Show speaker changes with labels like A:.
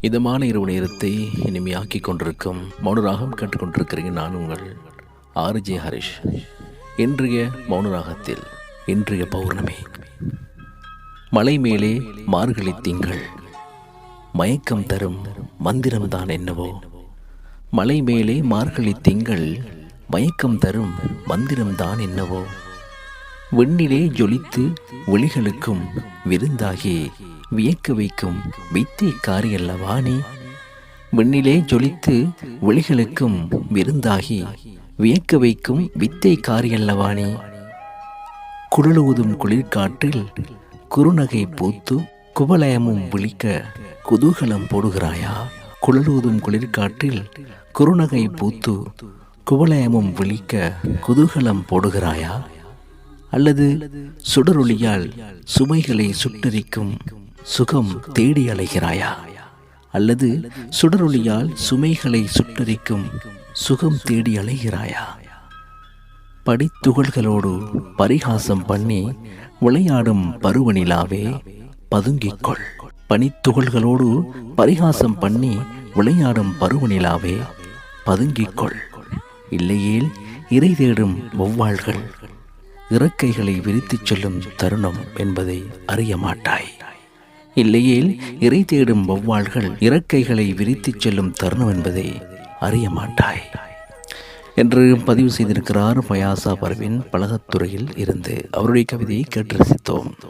A: இதமான இரவு நேரத்தை இனிமையாக்கி கொண்டிருக்கும் மௌனராகம் கேட்டுக்கொண்டிருக்கிறீங்க நான் உங்கள் ஆர்ஜே ஹரிஷ். இன்றைய மௌனராகத்தில் இன்றைய பௌர்ணமி. மலை மேலே மார்கழி திங்கள். மயக்கம் தரும் மந்திரம்தான் என்னவோ. மலை மேலே மார்கழி திங்கள் மயக்கம் தரும் மந்திரம்தான் என்னவோ. வெண்ணிலே ஜொலித்து ஒளிகளுக்கும் விருந்தாகி வியக்க வைக்கும் வித்தை அல்லவா நீ? வெண்ணிலே ஜொலித்து ஒளிகளுக்கும் விருந்தாகி வியக்க வைக்கும் வித்தை அல்லவா நீ? குழலூதும் குளிர்காற்றில் குறுநகை பூத்து குவலயமும் விழிக்க குதூகலம் போடுகிறாயா? குழலூதும் குளிர்காற்றில் குறுநகை பூத்து குவலயமும் விழிக்க குதூகலம் போடுகிறாயா? அல்லது சுடரொளியால் சுமைகளை சுட்டரிக்கும் சுகம் தேடி அலைகிறாயா? அல்லது சுடரொளியால் சுமைகளை சுட்டரிக்கும் சுகம் தேடி அலைகிறாயா? படித்துகள்களோடு பரிகாசம் பண்ணி விளையாடும் பருவநிலாவே பதுங்கிக்கொள். பனித்துகள்களோடு பரிகாசம் பண்ணி விளையாடும் பருவநிலாவே பதுங்கிக்கொள். இல்லையேல் இறை தேடும் வௌவாள்கள் இறக்கைகளை விரித்துச் செல்லும் தருணம் என்பதை அறிய மாட்டாய். இல்லையேல் இறை தேடும் வௌவாள்கள் இறக்கைகளை விரித்துச் செல்லும் தருணம் என்பதை அறிய மாட்டாய். என்று பதிவு செய்திருக்கிறார் பயாசா பர்வின் பலகத்துறையில் இருந்து. அவருடைய கவிதையை கேட்டு ரசித்தோம்.